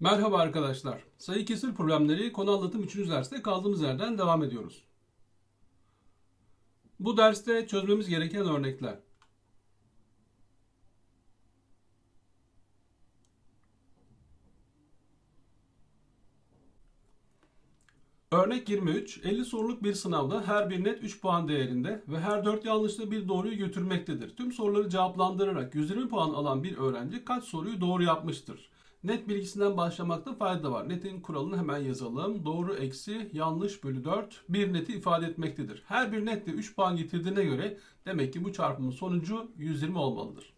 Merhaba arkadaşlar. Sayı kesir problemleri konu anlatım 3. derste kaldığımız yerden devam ediyoruz. Bu derste çözmemiz gereken örnekler. Örnek 23, 50 soruluk bir sınavda her bir net 3 puan değerinde ve her 4 yanlışla bir doğruyu götürmektedir. Tüm soruları cevaplandırarak 120 puan alan bir öğrenci kaç soruyu doğru yapmıştır? Net bilgisinden başlamakta fayda var. Netin kuralını hemen yazalım. Doğru eksi yanlış bölü 4 bir neti ifade etmektedir. Her bir net de 3 puan getirdiğine göre demek ki bu çarpımın sonucu 120 olmalıdır.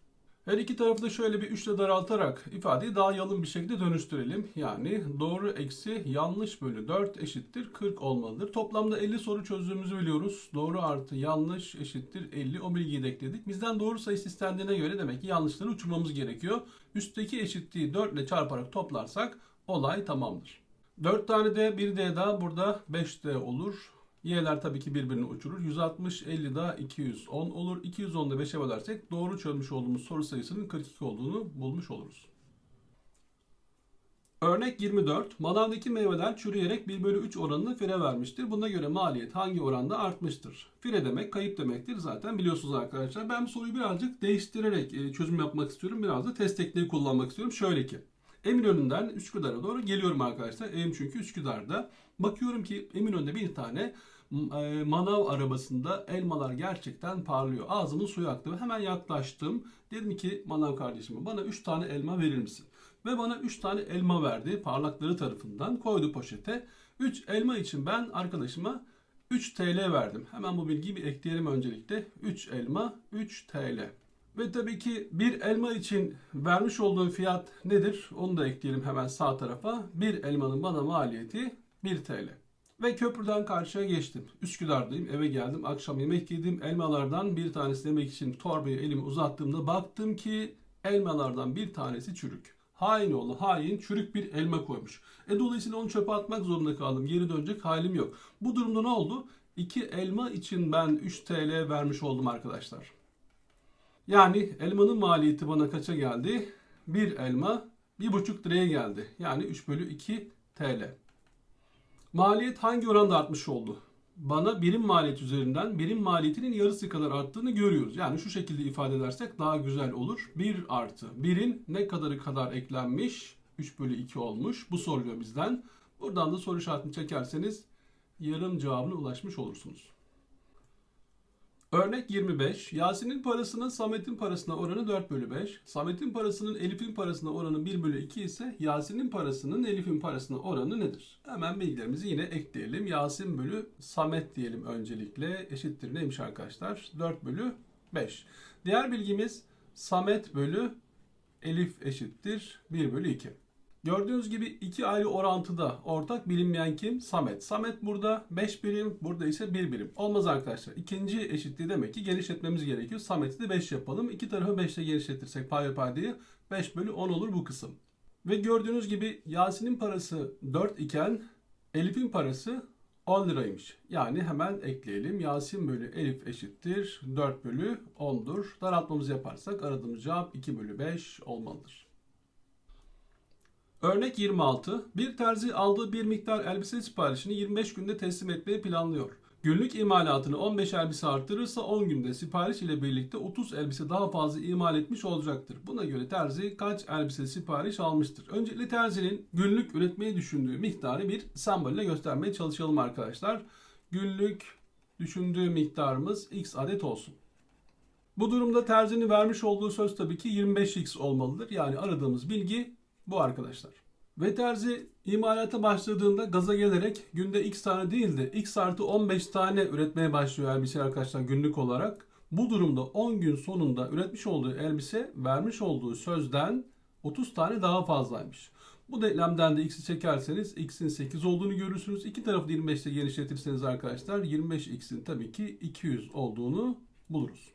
Her iki tarafı da şöyle bir 3 ile daraltarak ifadeyi daha yalın bir şekilde dönüştürelim. Yani doğru eksi yanlış bölü 4 eşittir 40 olmalıdır. Toplamda 50 soru çözdüğümüzü biliyoruz. Doğru artı yanlış eşittir 50. O bilgiyi de ekledik. Bizden doğru sayısı istendiğine göre demek ki yanlışları uçurmamız gerekiyor. Üstteki eşitliği 4 ile çarparak toplarsak olay tamamdır. 4 tane de 1 D daha burada 5 D olur. Y'ler tabii ki birbirini uçurur. 160, 50 daha 210 olur. 210'da 5'e bölersek doğru çözmüş olduğumuz soru sayısının 42 olduğunu bulmuş oluruz. Örnek 24. Manavdaki meyveler çürüyerek 1 bölü 3 oranını fire vermiştir. Buna göre maliyet hangi oranda artmıştır? Fire demek kayıp demektir. Zaten biliyorsunuz arkadaşlar. Ben bu soruyu birazcık değiştirerek e, çözüm yapmak istiyorum. Biraz da test tekniği kullanmak istiyorum. Şöyle ki. Eminönü'nden Üsküdar'a doğru geliyorum arkadaşlar. Evim çünkü Üsküdar'da. Bakıyorum ki Eminönü'nde bir tane e, manav arabasında elmalar gerçekten parlıyor. Ağzımın suyu aktı. Hemen yaklaştım. Dedim ki manav kardeşime bana 3 tane elma verir misin? Ve bana 3 tane elma verdi parlakları tarafından koydu poşete. 3 elma için ben arkadaşıma 3 TL verdim. Hemen bu bilgiyi bir ekleyelim öncelikle. 3 elma 3 TL. Ve tabii ki bir elma için vermiş olduğum fiyat nedir? Onu da ekleyelim hemen sağ tarafa. Bir elmanın bana maliyeti 1 TL. Ve köprüden karşıya geçtim. Üsküdar'dayım. Eve geldim. Akşam yemek yedim. Elmalardan bir tanesi yemek için torbayı elimi uzattığımda baktım ki elmalardan bir tanesi çürük. Hain oğlu hain çürük bir elma koymuş. E dolayısıyla onu çöpe atmak zorunda kaldım. Geri dönecek halim yok. Bu durumda ne oldu? 2 elma için ben 3 TL vermiş oldum arkadaşlar. Yani elmanın maliyeti bana kaça geldi? Bir elma 1,5 liraya geldi. Yani 3 bölü 2 TL. Maliyet hangi oranda artmış oldu? Bana birim maliyet üzerinden birim maliyetinin yarısı kadar arttığını görüyoruz. Yani şu şekilde ifade edersek daha güzel olur. 1 artı 1'in ne kadarı kadar eklenmiş? 3 bölü 2 olmuş. Bu soruluyor bizden. Buradan da soru işaretini çekerseniz yarım cevabına ulaşmış olursunuz. Örnek 25. Yasin'in parasının Samet'in parasına oranı 4 bölü 5. Samet'in parasının Elif'in parasına oranı 1 bölü 2 ise Yasin'in parasının Elif'in parasına oranı nedir? Hemen bilgilerimizi yine ekleyelim. Yasin bölü Samet diyelim öncelikle. Eşittir neymiş arkadaşlar? 4 bölü 5. Diğer bilgimiz Samet bölü Elif eşittir 1 bölü 2. Gördüğünüz gibi iki ayrı orantıda ortak bilinmeyen kim? Samet. Samet burada 5 birim, burada ise 1 birim. Olmaz arkadaşlar. İkinci eşitliği demek ki genişletmemiz gerekiyor. Samet'i de 5 yapalım. İki tarafı 5 ile genişletirsek pay ve paydayı 5 bölü 10 olur bu kısım. Ve gördüğünüz gibi Yasin'in parası 4 iken Elif'in parası 10 liraymış. Yani hemen ekleyelim. Yasin bölü Elif eşittir 4 bölü 10'dur. Daraltmamızı yaparsak aradığımız cevap 2 bölü 5 olmalıdır. Örnek 26. Bir terzi aldığı bir miktar elbise siparişini 25 günde teslim etmeyi planlıyor. Günlük imalatını 15 elbise arttırırsa 10 günde sipariş ile birlikte 30 elbise daha fazla imal etmiş olacaktır. Buna göre terzi kaç elbise sipariş almıştır? Öncelikle terzinin günlük üretmeyi düşündüğü miktarı bir sembol ile göstermeye çalışalım arkadaşlar. Günlük düşündüğü miktarımız x adet olsun. Bu durumda terzinin vermiş olduğu söz tabii ki 25x olmalıdır. Yani aradığımız bilgi bu arkadaşlar. Ve imalata başladığında gaza gelerek günde x tane değil de x artı 15 tane üretmeye başlıyor elbise arkadaşlar günlük olarak. Bu durumda 10 gün sonunda üretmiş olduğu elbise vermiş olduğu sözden 30 tane daha fazlaymış. Bu denklemden de x'i çekerseniz x'in 8 olduğunu görürsünüz. İki tarafı da 25 ile genişletirseniz arkadaşlar 25x'in tabii ki 200 olduğunu buluruz.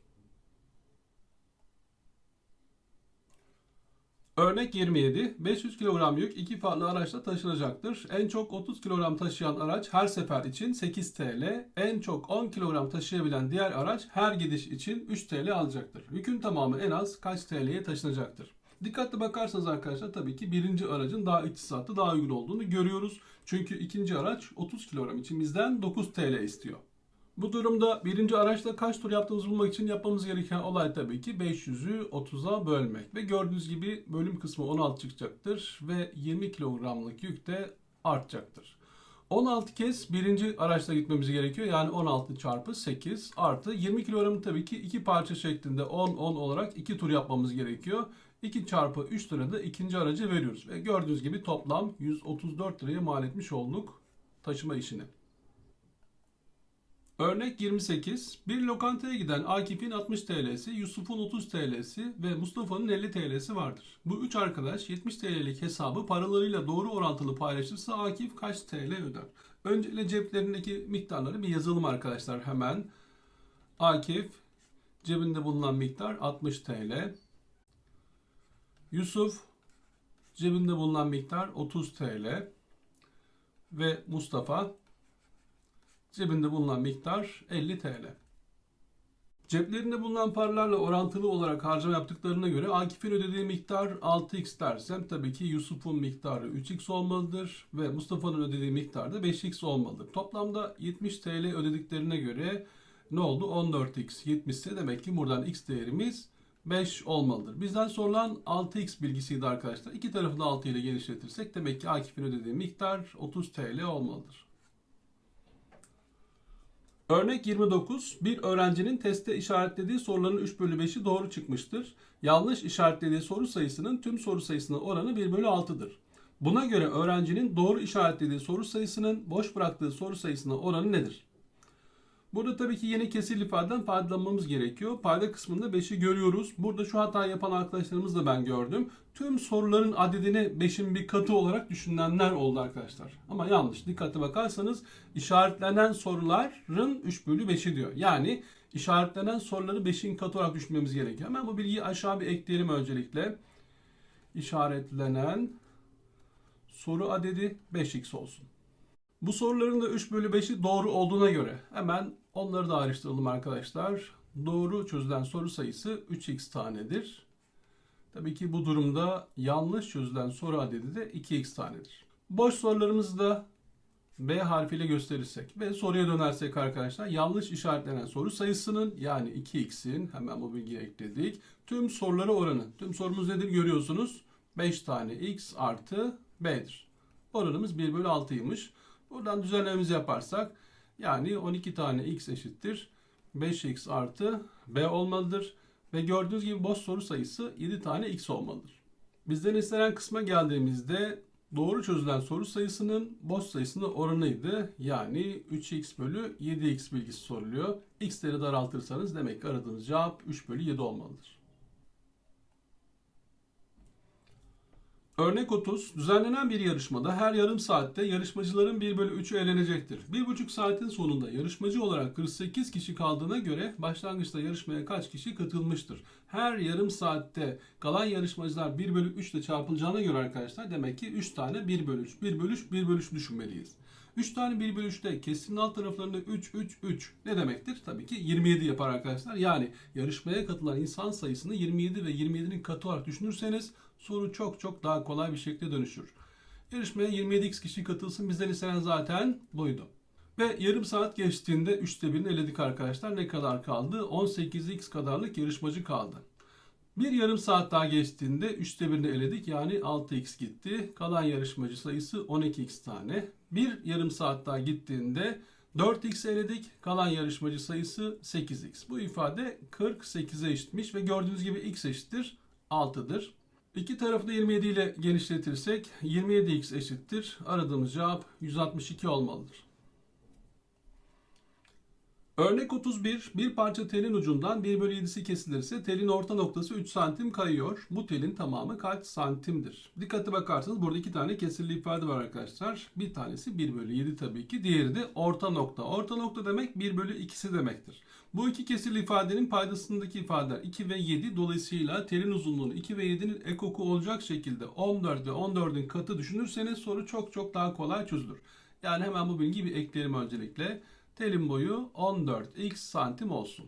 Örnek 27. 500 kilogram yük iki farklı araçla taşınacaktır. En çok 30 kilogram taşıyan araç her sefer için 8 TL. En çok 10 kilogram taşıyabilen diğer araç her gidiş için 3 TL alacaktır. Yükün tamamı en az kaç TL'ye taşınacaktır? Dikkatli bakarsanız arkadaşlar tabii ki birinci aracın daha iktisatlı, daha uygun olduğunu görüyoruz. Çünkü ikinci araç 30 kilogram için bizden 9 TL istiyor. Bu durumda birinci araçla kaç tur yaptığımızı bulmak için yapmamız gereken olay tabii ki 500'ü 30'a bölmek. Ve gördüğünüz gibi bölüm kısmı 16 çıkacaktır ve 20 kilogramlık yük de artacaktır. 16 kez birinci araçla gitmemiz gerekiyor. Yani 16 çarpı 8 artı 20 kilogramı tabii ki iki parça şeklinde 10-10 olarak iki tur yapmamız gerekiyor. 2 çarpı 3 lira da ikinci araca veriyoruz. Ve gördüğünüz gibi toplam 134 liraya mal etmiş olduk taşıma işini. Örnek 28. Bir lokantaya giden Akif'in 60 TL'si, Yusuf'un 30 TL'si ve Mustafa'nın 50 TL'si vardır. Bu üç arkadaş 70 TL'lik hesabı paralarıyla doğru orantılı paylaşırsa Akif kaç TL öder? Öncelikle ceplerindeki miktarları bir yazalım arkadaşlar hemen. Akif cebinde bulunan miktar 60 TL. Yusuf cebinde bulunan miktar 30 TL. Ve Mustafa Cebinde bulunan miktar 50 TL. Ceplerinde bulunan paralarla orantılı olarak harcama yaptıklarına göre Akif'in ödediği miktar 6x dersem tabii ki Yusuf'un miktarı 3x olmalıdır ve Mustafa'nın ödediği miktar da 5x olmalıdır. Toplamda 70 TL ödediklerine göre ne oldu? 14x 70 ise demek ki buradan x değerimiz 5 olmalıdır. Bizden sorulan 6x bilgisiydi arkadaşlar. İki tarafı da 6 ile genişletirsek demek ki Akif'in ödediği miktar 30 TL olmalıdır. Örnek 29. Bir öğrencinin testte işaretlediği soruların 3 bölü 5'i doğru çıkmıştır. Yanlış işaretlediği soru sayısının tüm soru sayısına oranı 1 bölü 6'dır. Buna göre öğrencinin doğru işaretlediği soru sayısının boş bıraktığı soru sayısına oranı nedir? Burada tabii ki yeni kesir ifadeden faydalanmamız gerekiyor. Payda kısmında 5'i görüyoruz. Burada şu hata yapan arkadaşlarımız da ben gördüm. Tüm soruların adedini 5'in bir katı olarak düşünenler oldu arkadaşlar. Ama yanlış. Dikkatli bakarsanız işaretlenen soruların 3 bölü 5'i diyor. Yani işaretlenen soruları 5'in katı olarak düşünmemiz gerekiyor. Hemen bu bilgiyi aşağı bir ekleyelim öncelikle. İşaretlenen soru adedi 5x olsun. Bu soruların da 3 bölü 5'i doğru olduğuna göre hemen onları da ayrıştıralım arkadaşlar. Doğru çözülen soru sayısı 3x tanedir. Tabii ki bu durumda yanlış çözülen soru adedi de 2x tanedir. Boş sorularımızı da B harfiyle gösterirsek ve soruya dönersek arkadaşlar yanlış işaretlenen soru sayısının yani 2x'in hemen bu bilgiyi ekledik. Tüm sorulara oranı. Tüm sorumuz nedir görüyorsunuz. 5 tane x artı b'dir. Oranımız 1 bölü 6'ymış. Buradan düzenlememizi yaparsak yani 12 tane x eşittir 5x artı b olmalıdır. Ve gördüğünüz gibi boş soru sayısı 7 tane x olmalıdır. Bizden istenen kısma geldiğimizde doğru çözülen soru sayısının boş sayısının oranıydı. Yani 3x bölü 7x bilgisi soruluyor. x'leri daraltırsanız demek ki aradığınız cevap 3 bölü 7 olmalıdır. Örnek 30. Düzenlenen bir yarışmada her yarım saatte yarışmacıların 1 bölü 3'ü elenecektir. 1,5 saatin sonunda yarışmacı olarak 48 kişi kaldığına göre başlangıçta yarışmaya kaç kişi katılmıştır? Her yarım saatte kalan yarışmacılar 1 bölü 3 ile çarpılacağına göre arkadaşlar demek ki 3 tane 1 bölü 3, 1 bölü 3, 1 bölü 3 düşünmeliyiz. 3 tane 1 bölü 3'te kesinin alt taraflarında 3, 3, 3 ne demektir? Tabii ki 27 yapar arkadaşlar. Yani yarışmaya katılan insan sayısını 27 ve 27'nin katı olarak düşünürseniz soru çok çok daha kolay bir şekilde dönüşür. Yarışmaya 27x kişi katılsın. Bizden istenen zaten buydu. Ve yarım saat geçtiğinde 3'te 1'ini eledik arkadaşlar. Ne kadar kaldı? 18x kadarlık yarışmacı kaldı. Bir yarım saat daha geçtiğinde 3'te 1'ini eledik. Yani 6x gitti. Kalan yarışmacı sayısı 12x tane. Bir yarım saat daha gittiğinde 4x eledik. Kalan yarışmacı sayısı 8x. Bu ifade 48'e eşitmiş ve gördüğünüz gibi x eşittir 6'dır. İki tarafı da 27 ile genişletirsek 27x eşittir. Aradığımız cevap 162 olmalıdır. Örnek 31. Bir parça telin ucundan 1 bölü 7'si kesilirse telin orta noktası 3 santim kayıyor. Bu telin tamamı kaç santimdir? Dikkate bakarsanız burada iki tane kesirli ifade var arkadaşlar. Bir tanesi 1 bölü 7 tabii ki. Diğeri de orta nokta. Orta nokta demek 1 bölü 2'si demektir. Bu iki kesirli ifadenin paydasındaki ifadeler 2 ve 7. Dolayısıyla telin uzunluğunu 2 ve 7'nin ekoku olacak şekilde 14 ve 14'ün katı düşünürseniz soru çok çok daha kolay çözülür. Yani hemen bu bilgiyi bir ekleyelim öncelikle. Telin boyu 14x santim olsun.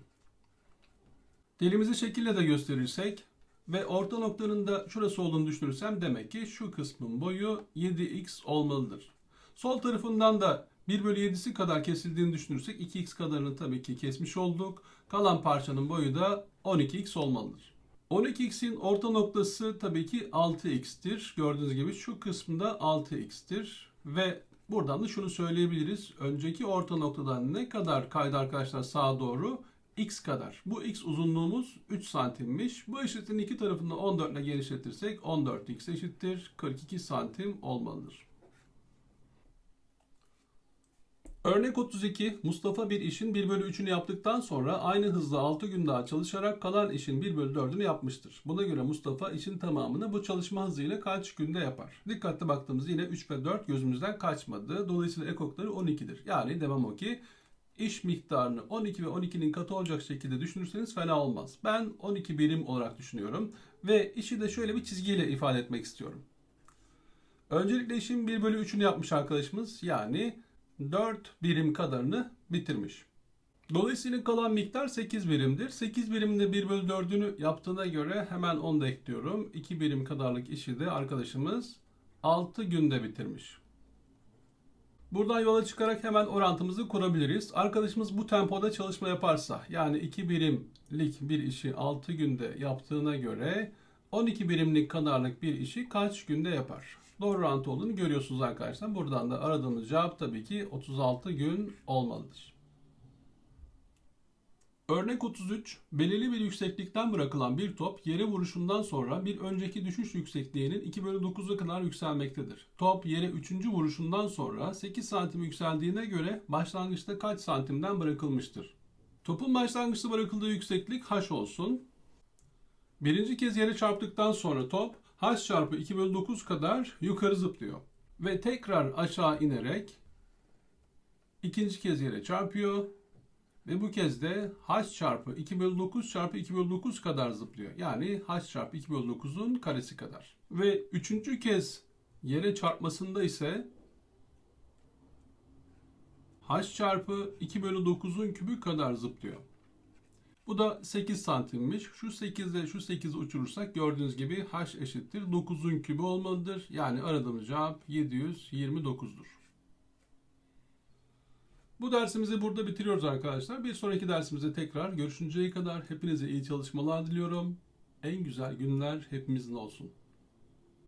Telimizi şekille de gösterirsek Ve orta noktanın da şurası olduğunu düşünürsem demek ki şu kısmın boyu 7x olmalıdır. Sol tarafından da 1 bölü 7'si kadar kesildiğini düşünürsek 2x kadarını tabii ki kesmiş olduk. Kalan parçanın boyu da 12x olmalıdır. 12x'in orta noktası tabii ki 6x'tir. Gördüğünüz gibi şu kısmında 6x'tir. Ve buradan da şunu söyleyebiliriz. Önceki orta noktadan ne kadar kaydı arkadaşlar sağa doğru? x kadar. Bu x uzunluğumuz 3 santimmiş. Bu eşitin iki tarafını 14 ile genişletirsek 14x eşittir 42 santim olmalıdır. Örnek 32. Mustafa bir işin 1 bölü 3'ünü yaptıktan sonra aynı hızla 6 gün daha çalışarak kalan işin 1 bölü 4'ünü yapmıştır. Buna göre Mustafa işin tamamını bu çalışma hızıyla kaç günde yapar? Dikkatli baktığımızda yine 3 ve 4 gözümüzden kaçmadı. Dolayısıyla ekokları 12'dir. Yani devam o ki iş miktarını 12 ve 12'nin katı olacak şekilde düşünürseniz fena olmaz. Ben 12 birim olarak düşünüyorum. Ve işi de şöyle bir çizgiyle ifade etmek istiyorum. Öncelikle işin 1 bölü 3'ünü yapmış arkadaşımız. Yani 4 birim kadarını bitirmiş. Dolayısıyla kalan miktar 8 birimdir. 8 birimde 1 bölü 4'ünü yaptığına göre hemen onu da ekliyorum. 2 birim kadarlık işi de arkadaşımız 6 günde bitirmiş. Buradan yola çıkarak hemen orantımızı kurabiliriz. Arkadaşımız bu tempoda çalışma yaparsa yani 2 birimlik bir işi 6 günde yaptığına göre 12 birimlik kadarlık bir işi kaç günde yapar? Doğru orantı olduğunu görüyorsunuz arkadaşlar. Buradan da aradığımız cevap tabii ki 36 gün olmalıdır. Örnek 33, belirli bir yükseklikten bırakılan bir top yere vuruşundan sonra bir önceki düşüş yüksekliğinin 2 bölü 9'a kadar yükselmektedir. Top yere 3. vuruşundan sonra 8 santim yükseldiğine göre başlangıçta kaç santimden bırakılmıştır? Topun başlangıçta bırakıldığı yükseklik h olsun. Birinci kez yere çarptıktan sonra top h çarpı 2 bölü 9 kadar yukarı zıplıyor. Ve tekrar aşağı inerek ikinci kez yere çarpıyor. Ve bu kez de h çarpı 2 bölü 9 çarpı 2 bölü 9 kadar zıplıyor. Yani h çarpı 2 bölü 9'un karesi kadar. Ve üçüncü kez yere çarpmasında ise h çarpı 2 bölü 9'un kübü kadar zıplıyor. Bu da 8 santimmiş. Şu 8 ile şu 8'i uçurursak gördüğünüz gibi h eşittir 9'un kübü olmalıdır. Yani aradığımız cevap 729'dur. Bu dersimizi burada bitiriyoruz arkadaşlar. Bir sonraki dersimizde tekrar görüşünceye kadar hepinize iyi çalışmalar diliyorum. En güzel günler hepimizin olsun.